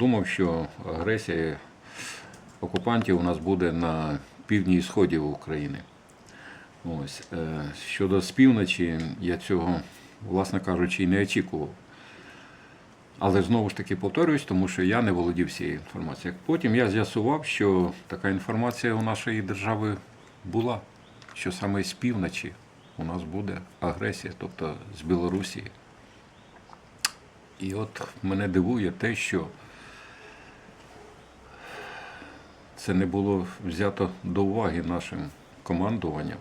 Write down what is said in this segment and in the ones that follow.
думав, що агресія окупантів у нас буде на півдні і сході України. Ось. е, Щодо з півночі, я цього, власне кажучи, і не очікував. Але знову ж таки повторююсь, тому що я не володів всією інформацією. Потім я з'ясував, що така інформація у нашої держави була, що саме з півночі у нас буде агресія, тобто з Білорусі. І от мене дивує те, що це не було взято до уваги нашим командуванням.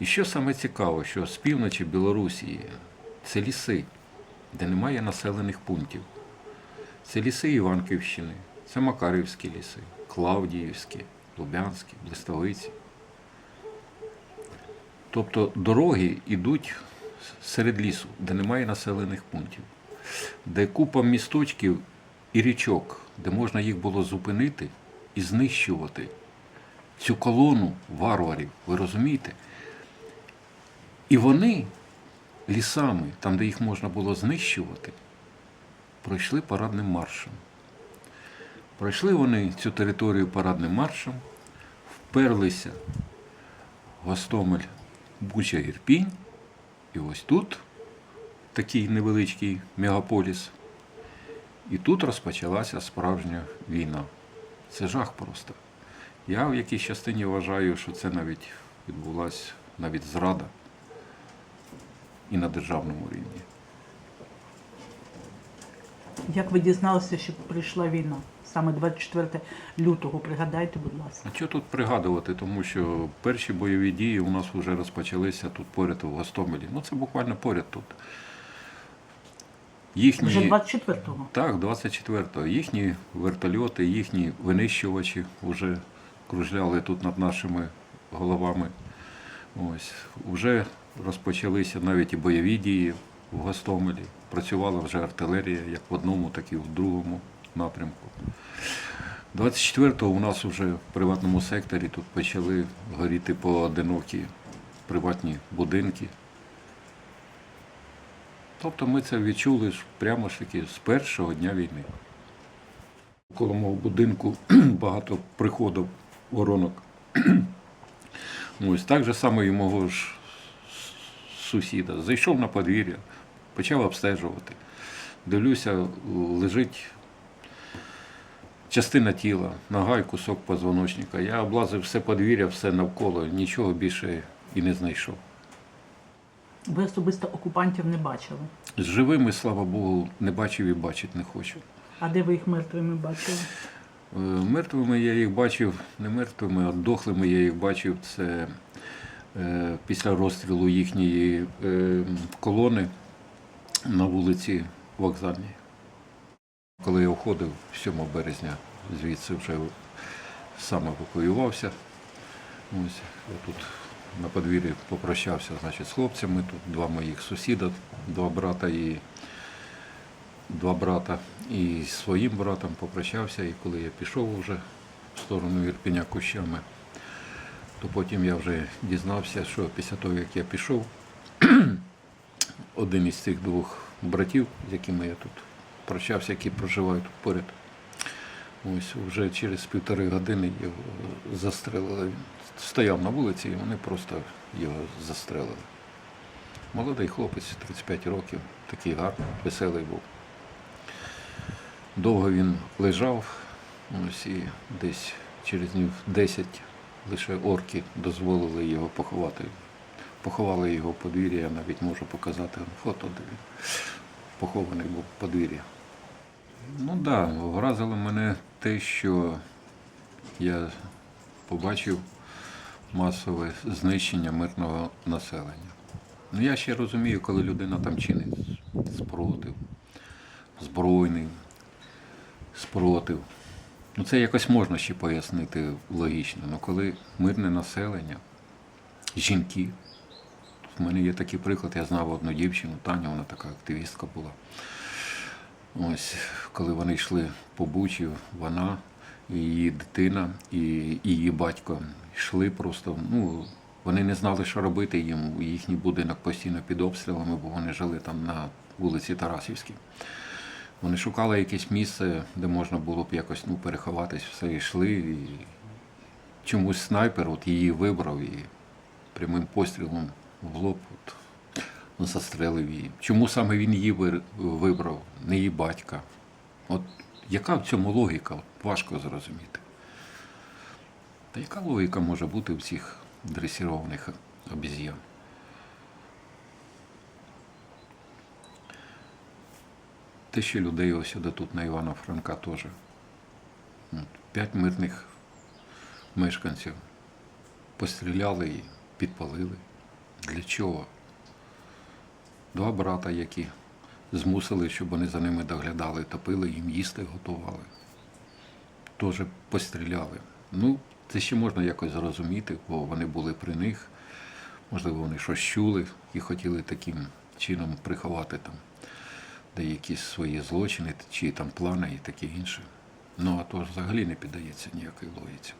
І що саме цікаво, що з півночі Білорусі це ліси, де немає населених пунктів. Це ліси Іванківщини, це Макарівські ліси, Клавдіївські, Лубянські, Блистовиці. Тобто дороги йдуть серед лісу, де немає населених пунктів, де купа місточків і річок, де можна їх було зупинити і знищувати цю колону варварів. Ви розумієте? І вони лісами, там, де їх можна було знищувати, пройшли парадним маршем. Пройшли вони цю територію парадним маршем, вперлися в Гостомель, Буча, Ірпінь, і ось тут такий невеличкий мегаполіс. І тут розпочалася справжня війна. Це жах просто. Я в якійсь частині вважаю, що це навіть відбулася навіть зрада і на державному рівні. Як ви дізналися, що прийшла війна? Саме 24 лютого, пригадайте, будь ласка. А що тут пригадувати, тому що перші бойові дії у нас вже розпочалися тут поряд у Гостомелі. Ну це буквально поряд тут. Їхні... Вже 24-го. Так, 24-го. Їхні вертольоти, їхні винищувачі вже кружляли тут над нашими головами. Ось. Вже розпочалися навіть і бойові дії в Гостомелі. Працювала вже артилерія як в одному, так і в другому напрямку. 24-го у нас вже в приватному секторі тут почали горіти поодинокі приватні будинки. Тобто ми це відчули прямо ж таки з першого дня війни. Коло мого будинку багато приходів воронок. Ось так же само і мого ж сусіда. Зайшов на подвір'я, почав обстежувати. Дивлюся, лежить частина тіла, нога і кусок позвоночника. Я облазив все подвір'я, все навколо, нічого більше і не знайшов. Ви особисто окупантів не бачили. З живими, слава Богу, не бачив і бачити не хочу. А де ви їх мертвими бачили? Е, Мертвими я їх бачив, не мертвими, а дохлими я їх бачив. Це е, після розстрілу їхньої е, колони на вулиці Вокзальній. Коли я входив 7 березня, звідси вже сам евакуювався. Ось тут на подвір'ї попрощався значить, з хлопцями. Тут два моїх сусіда, два брата і два брата і зі своїм братом попрощався. І коли я пішов вже в сторону Ірпеня кущами, то потім я вже дізнався, що після того, як я пішов, один із цих двох братів, з якими я тут прощався, які проживають поряд. Ось вже через півтори години його застрелили. Він стояв на вулиці і вони просто його застрелили. Молодий хлопець, 35 років, такий гарний, веселий був. Довго він лежав, ось і десь через днів 10 лише орки дозволили його поховати. Поховали його подвір'я, я навіть можу показати фото, де він похований був подвір'я. Ну так, да, вразило мене те, що я побачив масове знищення мирного населення. Ну я ще розумію, коли людина там чинить спротив, збройний спротив. Ну це якось можна ще пояснити логічно. Ну коли мирне населення, жінки, в мене є такий приклад, я знав одну дівчину, Таня, вона така активістка була. Ось, коли вони йшли по Бучі, вона, її дитина, і її батько йшли просто, ну, вони не знали, що робити їм. Їхній будинок постійно під обстрілами, бо вони жили там на вулиці Тарасівській. Вони шукали якесь місце, де можна було б якось ну, переховатись, все йшли. І чомусь снайпер от її вибрав і прямим пострілом в лоб от, застрелив її. Чому саме він її вибрав, не її батька? От яка в цьому логіка? Важко зрозуміти. Та яка логіка може бути в цих дресірованих обіз'ян? Тисячі людей ось тут на Івана Франка теж. П'ять мирних мешканців постріляли і підпалили. Для чого? Два брата, які змусили, щоб вони за ними доглядали, топили, їм їсти готували. Теж постріляли. Ну, це ще можна якось зрозуміти, бо вони були при них. Можливо, вони щось чули і хотіли таким чином приховати там деякі свої злочини чи там плани і таке інше. Ну а то взагалі не піддається ніякій логіці.